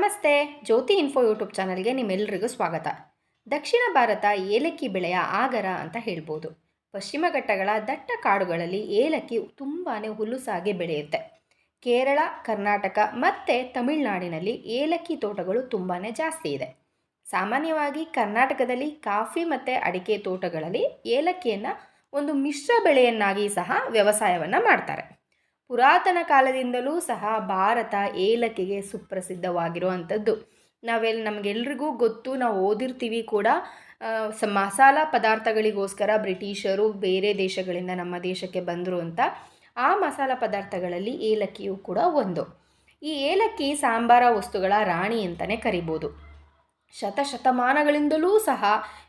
ನಮಸ್ತೆ, ಜ್ಯೋತಿ info YouTube ಚಾನಲ್ಗೆ ನಿಮ್ಮೆಲ್ಲರಿಗೂ ಸ್ವಾಗತ. ದಕ್ಷಿಣ ಭಾರತ ಏಲಕ್ಕಿ ಬೆಳೆಯ ಆಗರ ಅಂತ ಹೇಳ್ಬೋದು. ಪಶ್ಚಿಮ ಘಟ್ಟಗಳ ದಟ್ಟ ಕಾಡುಗಳಲ್ಲಿ ಏಲಕ್ಕಿ ತುಂಬಾ ಹುಲ್ಲುಸಾಗಿ ಬೆಳೆಯುತ್ತೆ. ಕೇರಳ, ಕರ್ನಾಟಕ ಮತ್ತು ತಮಿಳುನಾಡಿನಲ್ಲಿ ಏಲಕ್ಕಿ ತೋಟಗಳು ತುಂಬಾ ಜಾಸ್ತಿ ಇದೆ. ಸಾಮಾನ್ಯವಾಗಿ ಕರ್ನಾಟಕದಲ್ಲಿ ಕಾಫಿ ಮತ್ತು ಅಡಿಕೆ ತೋಟಗಳಲ್ಲಿ ಏಲಕ್ಕಿಯನ್ನು ಒಂದು ಮಿಶ್ರ ಬೆಳೆಯನ್ನಾಗಿ ಸಹ ವ್ಯವಸಾಯವನ್ನು ಮಾಡ್ತಾರೆ. ಪುರಾತನ ಕಾಲದಿಂದಲೂ ಸಹ ಭಾರತ ಏಲಕ್ಕಿಗೆ ಸುಪ್ರಸಿದ್ಧವಾಗಿರುವಂಥದ್ದು. ನಾವೆಲ್ಲ ನಮಗೆಲ್ರಿಗೂ ಗೊತ್ತು, ನಾವು ಓದಿರ್ತೀವಿ ಕೂಡ. ಸ, ಮಸಾಲ ಪದಾರ್ಥಗಳಿಗೋಸ್ಕರ ಬ್ರಿಟಿಷರು ಬೇರೆ ದೇಶಗಳಿಂದ ನಮ್ಮ ದೇಶಕ್ಕೆ ಬಂದರು ಅಂತ, ಆ ಮಸಾಲ ಪದಾರ್ಥಗಳಲ್ಲಿ ಏಲಕ್ಕಿಯು ಕೂಡ ಒಂದು. ಈ ಏಲಕ್ಕಿ ಸಾಂಬಾರ ವಸ್ತುಗಳ ರಾಣಿ ಅಂತಲೇ ಕರಿಬೋದು. ಶತಶತಮಾನಗಳಿಂದಲೂ ಸಹ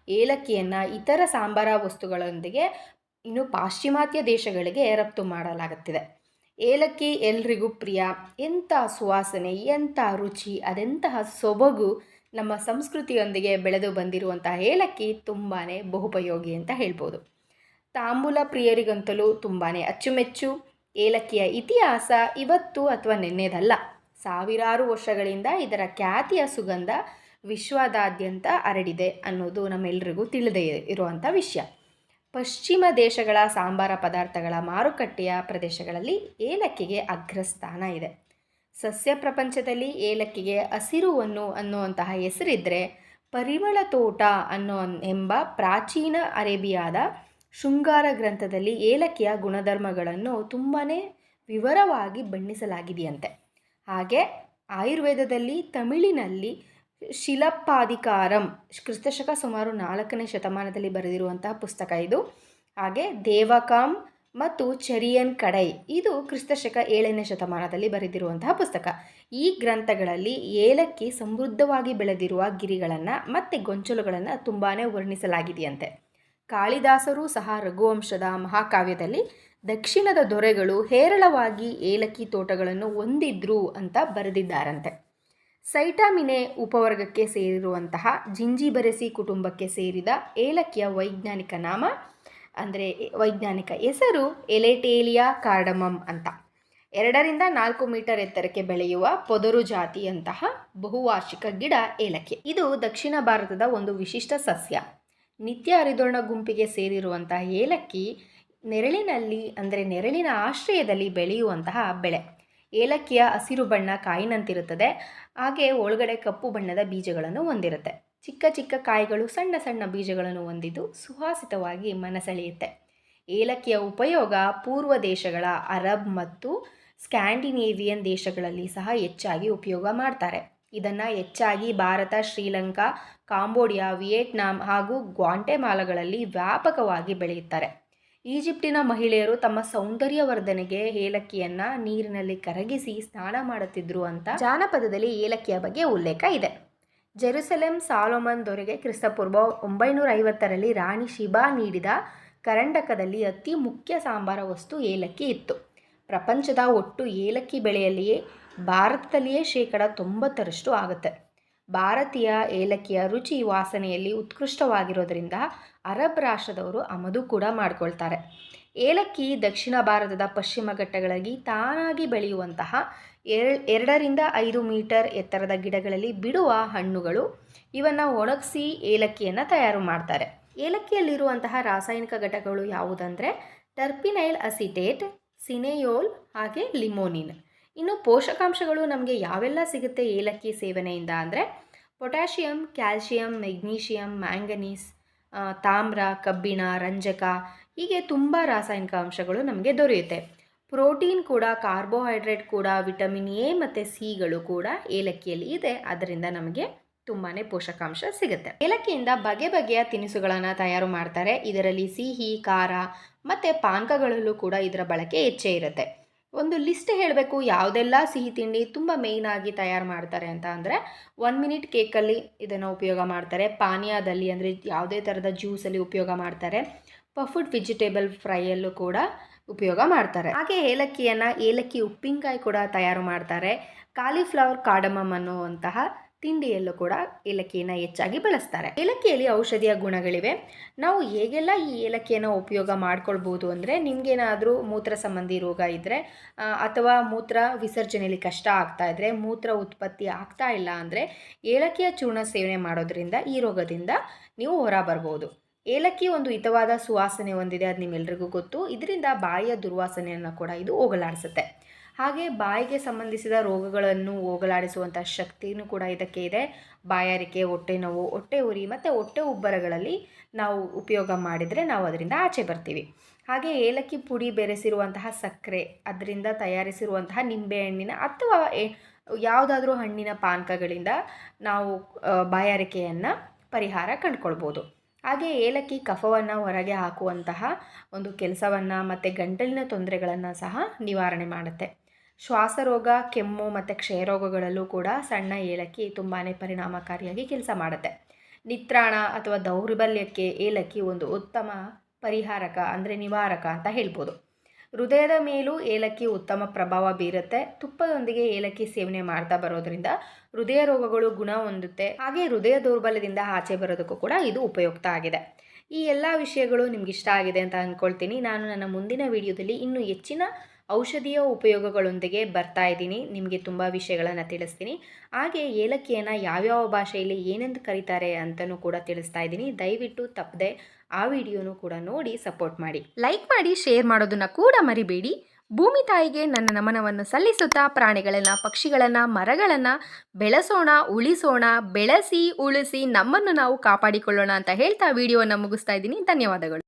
ಏಲಕ್ಕಿಯನ್ನು ಇತರ ಸಾಂಬಾರ ವಸ್ತುಗಳೊಂದಿಗೆ, ಇನ್ನು ಪಾಶ್ಚಿಮಾತ್ಯ ದೇಶಗಳಿಗೆ ರಫ್ತು ಮಾಡಲಾಗುತ್ತಿದೆ. ಏಲಕ್ಕಿ ಎಲ್ರಿಗೂ ಪ್ರಿಯ. ಎಂಥ ಸುವಾಸನೆ, ಎಂಥ ರುಚಿ, ಅದೆಂತಹ ಸೊಬಗು ನಮ್ಮ ಸಂಸ್ಕೃತಿಯೊಂದಿಗೆ ಬೆಳೆದು ಬಂದಿರುವಂತಹ ಏಲಕ್ಕಿ ತುಂಬಾ ಬಹುಪಯೋಗಿ ಅಂತ ಹೇಳ್ಬೋದು. ತಾಂಬೂಲ ಪ್ರಿಯರಿಗಂತಲೂ ತುಂಬಾ ಅಚ್ಚುಮೆಚ್ಚು. ಏಲಕ್ಕಿಯ ಇತಿಹಾಸ ಇವತ್ತು ಅಥವಾ ನಿನ್ನೆದಲ್ಲ. ಸಾವಿರಾರು ವರ್ಷಗಳಿಂದ ಇದರ ಖ್ಯಾತಿಯ ಸುಗಂಧ ವಿಶ್ವದಾದ್ಯಂತ ಹರಡಿದೆ ಅನ್ನೋದು ನಮ್ಮೆಲ್ಲರಿಗೂ ತಿಳಿದೇ ಇರುವಂಥ ವಿಷಯ. ಪಶ್ಚಿಮ ದೇಶಗಳ ಸಾಂಬಾರ ಪದಾರ್ಥಗಳ ಮಾರುಕಟ್ಟೆಯ ಪ್ರದೇಶಗಳಲ್ಲಿ ಏಲಕ್ಕಿಗೆ ಅಗ್ರಸ್ಥಾನ ಇದೆ. ಸಸ್ಯ ಪ್ರಪಂಚದಲ್ಲಿ ಏಲಕ್ಕಿಗೆ ಹಸಿರುವನ್ನು ಅನ್ನುವಂತಹ ಹೆಸರಿದ್ದರೆ ಪರಿಮಳ ತೋಟ ಅನ್ನೋ ಎಂಬ ಪ್ರಾಚೀನ ಅರೇಬಿಯಾದ ಶೃಂಗಾರ ಗ್ರಂಥದಲ್ಲಿ ಏಲಕ್ಕಿಯ ಗುಣಧರ್ಮಗಳನ್ನು ತುಂಬಾ ವಿವರವಾಗಿ ಬಣ್ಣಿಸಲಾಗಿದೆಯಂತೆ. ಹಾಗೆ ಆಯುರ್ವೇದದಲ್ಲಿ ತಮಿಳಿನಲ್ಲಿ ಶಿಲಪ್ಪಾಧಿಕಾರಂ, ಕ್ರಿಸ್ತಶಕ ಸುಮಾರು ನಾಲ್ಕನೇ ಶತಮಾನದಲ್ಲಿ ಬರೆದಿರುವಂತಹ ಪುಸ್ತಕ ಇದು. ಹಾಗೆ ದೇವಕಾಂ ಮತ್ತು ಚರಿಯನ್ ಕಡೈ, ಇದು ಕ್ರಿಸ್ತಶಕ ಏಳನೇ ಶತಮಾನದಲ್ಲಿ ಬರೆದಿರುವಂತಹ ಪುಸ್ತಕ. ಈ ಗ್ರಂಥಗಳಲ್ಲಿ ಏಲಕ್ಕಿ ಸಮೃದ್ಧವಾಗಿ ಬೆಳೆದಿರುವ ಗಿರಿಗಳನ್ನು ಮತ್ತು ಗೊಂಚಲುಗಳನ್ನು ತುಂಬಾ ವರ್ಣಿಸಲಾಗಿದೆಯಂತೆ. ಕಾಳಿದಾಸರು ಸಹ ರಘುವಂಶದ ಮಹಾಕಾವ್ಯದಲ್ಲಿ ದಕ್ಷಿಣದ ದೊರೆಗಳು ಹೇರಳವಾಗಿ ಏಲಕ್ಕಿ ತೋಟಗಳನ್ನು ಹೊಂದಿದ್ರು ಅಂತ ಬರೆದಿದ್ದಾರಂತೆ. ಸೈಟಾಮಿನೆ ಉಪವರ್ಗಕ್ಕೆ ಸೇರಿರುವಂತಹ ಜಿಂಜಿಬರೆಸಿ ಕುಟುಂಬಕ್ಕೆ ಸೇರಿದ ಏಲಕ್ಕಿಯ ವೈಜ್ಞಾನಿಕ ನಾಮ, ಅಂದರೆ ವೈಜ್ಞಾನಿಕ ಹೆಸರು ಎಲೆಟೇಲಿಯಾ ಕಾರ್ಡಮಮ್ ಅಂತ. ಎರಡರಿಂದ ನಾಲ್ಕು ಮೀಟರ್ ಎತ್ತರಕ್ಕೆ ಬೆಳೆಯುವ ಪೊದರು ಜಾತಿಯಂತಹ ಬಹುವಾರ್ಷಿಕ ಗಿಡ ಏಲಕ್ಕಿ. ಇದು ದಕ್ಷಿಣ ಭಾರತದ ಒಂದು ವಿಶಿಷ್ಟ ಸಸ್ಯ. ನಿತ್ಯ ಹರಿದೋರ್ಣ ಗುಂಪಿಗೆ ಸೇರಿರುವಂತಹ ಏಲಕ್ಕಿ ನೆರಳಿನಲ್ಲಿ, ಅಂದರೆ ನೆರಳಿನ ಆಶ್ರಯದಲ್ಲಿ ಬೆಳೆಯುವಂತಹ ಬೆಳೆ. ಏಲಕ್ಕಿಯ ಹಸಿರು ಬಣ್ಣ ಕಾಯಿನಂತಿರುತ್ತದೆ. ಹಾಗೆ ಒಳಗಡೆ ಕಪ್ಪು ಬಣ್ಣದ ಬೀಜಗಳನ್ನು ಹೊಂದಿರುತ್ತೆ. ಚಿಕ್ಕ ಚಿಕ್ಕ ಕಾಯಿಗಳು ಸಣ್ಣ ಸಣ್ಣ ಬೀಜಗಳನ್ನು ಹೊಂದಿದ್ದು ಸುಹಾಸಿತವಾಗಿ ಮನಸೆಳೆಯುತ್ತೆ. ಏಲಕ್ಕಿಯ ಉಪಯೋಗ ಪೂರ್ವ ದೇಶಗಳ ಅರಬ್ ಮತ್ತು ಸ್ಕ್ಯಾಂಡಿನೇವಿಯನ್ ದೇಶಗಳಲ್ಲಿ ಸಹ ಹೆಚ್ಚಾಗಿ ಉಪಯೋಗ ಮಾಡ್ತಾರೆ. ಇದನ್ನು ಹೆಚ್ಚಾಗಿ ಭಾರತ, ಶ್ರೀಲಂಕಾ, ಕಾಂಬೋಡಿಯಾ, ವಿಯೆಟ್ನಾಂ ಹಾಗೂ ಗ್ವಾಂಟೆಮಾಲಗಳಲ್ಲಿ ವ್ಯಾಪಕವಾಗಿ ಬೆಳೆಯುತ್ತಾರೆ. ಈಜಿಪ್ಟಿನ ಮಹಿಳೆಯರು ತಮ್ಮ ಸೌಂದರ್ಯವರ್ಧನೆಗೆ ಏಲಕ್ಕಿಯನ್ನು ನೀರಿನಲ್ಲಿ ಕರಗಿಸಿ ಸ್ನಾನ ಮಾಡುತ್ತಿದ್ರು ಅಂತ ಜಾನಪದದಲ್ಲಿ ಏಲಕ್ಕಿಯ ಬಗ್ಗೆ ಉಲ್ಲೇಖ ಇದೆ. ಜೆರುಸಲೆಂ ಸಾಲೋಮನ್ ದೊರೆಗೆ ಕ್ರಿಸ್ತಪೂರ್ವ ಒಂಬೈನೂರ ಐವತ್ತರಲ್ಲಿ ರಾಣಿ ಶಿಬಾ ನೀಡಿದ ಕರಂಡಕದಲ್ಲಿ ಅತಿ ಮುಖ್ಯ ಸಾಂಬಾರ ವಸ್ತು ಏಲಕ್ಕಿ ಇತ್ತು. ಪ್ರಪಂಚದ ಒಟ್ಟು ಏಲಕ್ಕಿ ಬೆಳೆಯಲ್ಲಿಯೇ ಭಾರತದಲ್ಲಿಯೇ ಶೇಕಡ ತೊಂಬತ್ತರಷ್ಟು ಆಗುತ್ತೆ. ಭಾರತೀಯ ಏಲಕ್ಕಿಯ ರುಚಿ ವಾಸನೆಯಲ್ಲಿ ಉತ್ಕೃಷ್ಟವಾಗಿರೋದ್ರಿಂದ ಅರಬ್ ರಾಷ್ಟ್ರದವರು ಆಮದು ಕೂಡ ಮಾಡ್ಕೊಳ್ತಾರೆ. ಏಲಕ್ಕಿ ದಕ್ಷಿಣ ಭಾರತದ ಪಶ್ಚಿಮ ಘಟ್ಟಗಳಲ್ಲಿ ತಾನಾಗಿ ಬೆಳೆಯುವಂತಹ ಎರ ಎರಡರಿಂದ ಐದು ಮೀಟರ್ ಎತ್ತರದ ಗಿಡಗಳಲ್ಲಿ ಬಿಡುವ ಹಣ್ಣುಗಳು ಇವನ್ನು ಒಣಗಿಸಿ ಏಲಕ್ಕಿಯನ್ನು ತಯಾರು ಮಾಡ್ತಾರೆ. ಏಲಕ್ಕಿಯಲ್ಲಿರುವಂತಹ ರಾಸಾಯನಿಕ ಘಟಕಗಳು ಯಾವುದಂದರೆ ಟರ್ಪಿನೈಲ್ ಅಸಿಟೇಟ್, ಸಿನೆಯೋಲ್ ಹಾಗೆ ಲಿಮೋನಿನ್. ಇನ್ನು ಪೋಷಕಾಂಶಗಳು ನಮಗೆ ಯಾವೆಲ್ಲ ಸಿಗುತ್ತೆ ಏಲಕ್ಕಿ ಸೇವನೆಯಿಂದ ಅಂದರೆ ಪೊಟ್ಯಾಷಿಯಂ, ಕ್ಯಾಲ್ಶಿಯಂ, ಮೆಗ್ನೀಷಿಯಂ, ಮ್ಯಾಂಗನೀಸ್ ತಾಮ್ರ, ಕಬ್ಬಿಣ, ರಂಜಕ ಹೀಗೆ ತುಂಬ ರಾಸಾಯನಿಕ ಅಂಶಗಳು ನಮಗೆ ದೊರೆಯುತ್ತೆ. ಪ್ರೋಟೀನ್ ಕೂಡ, ಕಾರ್ಬೋಹೈಡ್ರೇಟ್ ಕೂಡ, ವಿಟಮಿನ್ ಎ ಮತ್ತು ಸಿಗಳು ಕೂಡ ಏಲಕ್ಕಿಯಲ್ಲಿ ಇದೆ. ಅದರಿಂದ ನಮಗೆ ತುಂಬಾ ಪೋಷಕಾಂಶ ಸಿಗುತ್ತೆ. ಏಲಕ್ಕಿಯಿಂದ ಬಗೆ ಬಗೆಯ ತಿನಿಸುಗಳನ್ನು ತಯಾರು ಮಾಡ್ತಾರೆ. ಇದರಲ್ಲಿ ಸಿಹಿ, ಖಾರ ಮತ್ತು ಪಾನಕಗಳಲ್ಲೂ ಕೂಡ ಇದರ ಬಳಕೆ ಹೆಚ್ಚೇ ಇರುತ್ತೆ. ಒಂದು ಲಿಸ್ಟ್ ಹೇಳಬೇಕು, ಯಾವುದೆಲ್ಲ ಸಿಹಿ ತಿಂಡಿ ತುಂಬ ಮೇಯ್ನಾಗಿ ತಯಾರು ಮಾಡ್ತಾರೆ ಅಂತ ಅಂದರೆ ಒನ್ ಮಿನಿಟ್ ಕೇಕಲ್ಲಿ ಇದನ್ನು ಉಪಯೋಗ ಮಾಡ್ತಾರೆ. ಪಾನೀಯದಲ್ಲಿ ಅಂದರೆ ಯಾವುದೇ ಥರದ ಜ್ಯೂಸಲ್ಲಿ ಉಪಯೋಗ ಮಾಡ್ತಾರೆ. ಪಫುಡ್ ವೆಜಿಟೇಬಲ್ ಫ್ರೈಯಲ್ಲೂ ಕೂಡ ಉಪಯೋಗ ಮಾಡ್ತಾರೆ. ಹಾಗೆ ಏಲಕ್ಕಿಯನ್ನು ಏಲಕ್ಕಿ ಉಪ್ಪಿನಕಾಯಿ ಕೂಡ ತಯಾರು ಮಾಡ್ತಾರೆ. ಕಾಲಿಫ್ಲವರ್ ಕಾಡಮಮ್ ಅನ್ನುವಂತಹ ತಿಂಡಿಯಲ್ಲೂ ಕೂಡ ಏಲಕ್ಕಿಯನ್ನು ಹೆಚ್ಚಾಗಿ ಬಳಸ್ತಾರೆ. ಏಲಕ್ಕಿಯಲ್ಲಿ ಔಷಧಿಯ ಗುಣಗಳಿವೆ. ನಾವು ಹೇಗೆಲ್ಲ ಈ ಏಲಕ್ಕಿಯನ್ನು ಉಪಯೋಗ ಮಾಡ್ಕೊಳ್ಬೋದು ಅಂದರೆ ನಿಮಗೇನಾದರೂ ಮೂತ್ರ ಸಂಬಂಧಿ ರೋಗ ಇದ್ದರೆ ಅಥವಾ ಮೂತ್ರ ವಿಸರ್ಜನೆಯಲ್ಲಿ ಕಷ್ಟ ಆಗ್ತಾ ಇದ್ದರೆ ಮೂತ್ರ ಉತ್ಪತ್ತಿ ಆಗ್ತಾ ಇಲ್ಲ ಅಂದರೆ ಏಲಕ್ಕಿಯ ಚೂರ್ಣ ಸೇವನೆ ಮಾಡೋದ್ರಿಂದ ಈ ರೋಗದಿಂದ ನೀವು ಹೊರ ಬರ್ಬೋದು ಏಲಕ್ಕಿ ಒಂದು ಹಿತವಾದ ಸುವಾಸನೆ ಹೊಂದಿದೆ ಅದು ನಿಮ್ಮೆಲ್ರಿಗೂ ಗೊತ್ತು. ಇದರಿಂದ ಬಾಯಿಯ ದುರ್ವಾಸನೆಯನ್ನು ಕೂಡ ಇದು ಹೋಗಲಾಡಿಸುತ್ತೆ. ಹಾಗೆ ಬಾಯಿಗೆ ಸಂಬಂಧಿಸಿದ ರೋಗಗಳನ್ನು ಹೋಗಲಾಡಿಸುವಂಥ ಶಕ್ತಿಯೂ ಕೂಡ ಇದಕ್ಕೆ ಇದೆ. ಬಾಯಾರಿಕೆ, ಹೊಟ್ಟೆ ನೋವು, ಹೊಟ್ಟೆ ಉರಿ ಮತ್ತು ಹೊಟ್ಟೆ ಉಬ್ಬರಗಳಲ್ಲಿ ನಾವು ಉಪಯೋಗ ಮಾಡಿದರೆ ನಾವು ಅದರಿಂದ ಆಚೆ ಬರ್ತೀವಿ. ಹಾಗೆ ಏಲಕ್ಕಿ ಪುಡಿ ಬೆರೆಸಿರುವಂತಹ ಸಕ್ಕರೆ, ಅದರಿಂದ ತಯಾರಿಸಿರುವಂತಹ ನಿಂಬೆಹಣ್ಣಿನ ಅಥವಾ ಯಾವುದಾದ್ರೂ ಹಣ್ಣಿನ ಪಾನಕಗಳಿಂದ ನಾವು ಬಾಯಾರಿಕೆಯನ್ನು ಪರಿಹಾರ ಕಂಡುಕೊಳ್ಬೋದು. ಹಾಗೆ ಏಲಕ್ಕಿ ಕಫವನ್ನು ಹೊರಗೆ ಹಾಕುವಂತಹ ಒಂದು ಕೆಲಸವನ್ನು ಮತ್ತು ಗಂಟಲಿನ ತೊಂದರೆಗಳನ್ನು ಸಹ ನಿವಾರಣೆ ಮಾಡುತ್ತೆ. ಶ್ವಾಸರೋಗ, ಕೆಮ್ಮು ಮತ್ತು ಕ್ಷಯರೋಗಗಳಲ್ಲೂ ಕೂಡ ಸಣ್ಣ ಏಲಕ್ಕಿ ತುಂಬಾ ಪರಿಣಾಮಕಾರಿಯಾಗಿ ಕೆಲಸ ಮಾಡುತ್ತೆ. ನಿತ್ರಾಣ ಅಥವಾ ದೌರ್ಬಲ್ಯಕ್ಕೆ ಏಲಕ್ಕಿ ಒಂದು ಉತ್ತಮ ಪರಿಹಾರಕ ಅಂದರೆ ನಿವಾರಕ ಅಂತ ಹೇಳ್ಬೋದು. ಹೃದಯದ ಮೇಲೂ ಏಲಕ್ಕಿ ಉತ್ತಮ ಪ್ರಭಾವ ಬೀರುತ್ತೆ. ತುಪ್ಪದೊಂದಿಗೆ ಏಲಕ್ಕಿ ಸೇವನೆ ಮಾಡ್ತಾ ಬರೋದ್ರಿಂದ ಹೃದಯ ರೋಗಗಳು ಗುಣ ಹೊಂದುತ್ತೆ. ಹಾಗೆ ಹೃದಯ ದೌರ್ಬಲ್ಯದಿಂದ ಆಚೆ ಬರೋದಕ್ಕೂ ಕೂಡ ಇದು ಉಪಯುಕ್ತ ಆಗಿದೆ. ಈ ಎಲ್ಲ ವಿಷಯಗಳು ನಿಮ್ಗೆ ಇಷ್ಟ ಆಗಿದೆ ಅಂತ ಅಂದ್ಕೊಳ್ತೀನಿ ನಾನು ನನ್ನ ಮುಂದಿನ ವಿಡಿಯೋದಲ್ಲಿ ಇನ್ನೂ ಹೆಚ್ಚಿನ ಔಷಧೀಯ ಉಪಯೋಗಗಳೊಂದಿಗೆ ಬರ್ತಾ ಇದ್ದೀನಿ. ನಿಮಗೆ ತುಂಬ ವಿಷಯಗಳನ್ನು ತಿಳಿಸ್ತೀನಿ. ಹಾಗೆ ಏಲಕ್ಕಿಯನ್ನು ಯಾವ್ಯಾವ ಭಾಷೆಯಲ್ಲಿ ಏನೆಂದು ಕರೀತಾರೆ ಅಂತಲೂ ಕೂಡ ತಿಳಿಸ್ತಾ ಇದ್ದೀನಿ. ದಯವಿಟ್ಟು ತಪ್ಪದೆ ಆ ವಿಡಿಯೋನು ಕೂಡ ನೋಡಿ ಸಪೋರ್ಟ್ ಮಾಡಿ. ಲೈಕ್ ಮಾಡಿ, ಶೇರ್ ಮಾಡೋದನ್ನು ಕೂಡ ಮರಿಬೇಡಿ. ಭೂಮಿ ತಾಯಿಗೆ ನನ್ನ ನಮನವನ್ನು ಸಲ್ಲಿಸುತ್ತಾ ಪ್ರಾಣಿಗಳನ್ನು, ಪಕ್ಷಿಗಳನ್ನು, ಮರಗಳನ್ನು ಬೆಳೆಸೋಣ, ಉಳಿಸೋಣ, ಬೆಳೆಸಿ, ಉಳಿಸಿ ನಮ್ಮನ್ನು ನಾವು ಕಾಪಾಡಿಕೊಳ್ಳೋಣ ಅಂತ ಹೇಳ್ತಾ ವಿಡಿಯೋವನ್ನು ಮುಗಿಸ್ತಾ ಇದ್ದೀನಿ. ಧನ್ಯವಾದಗಳು.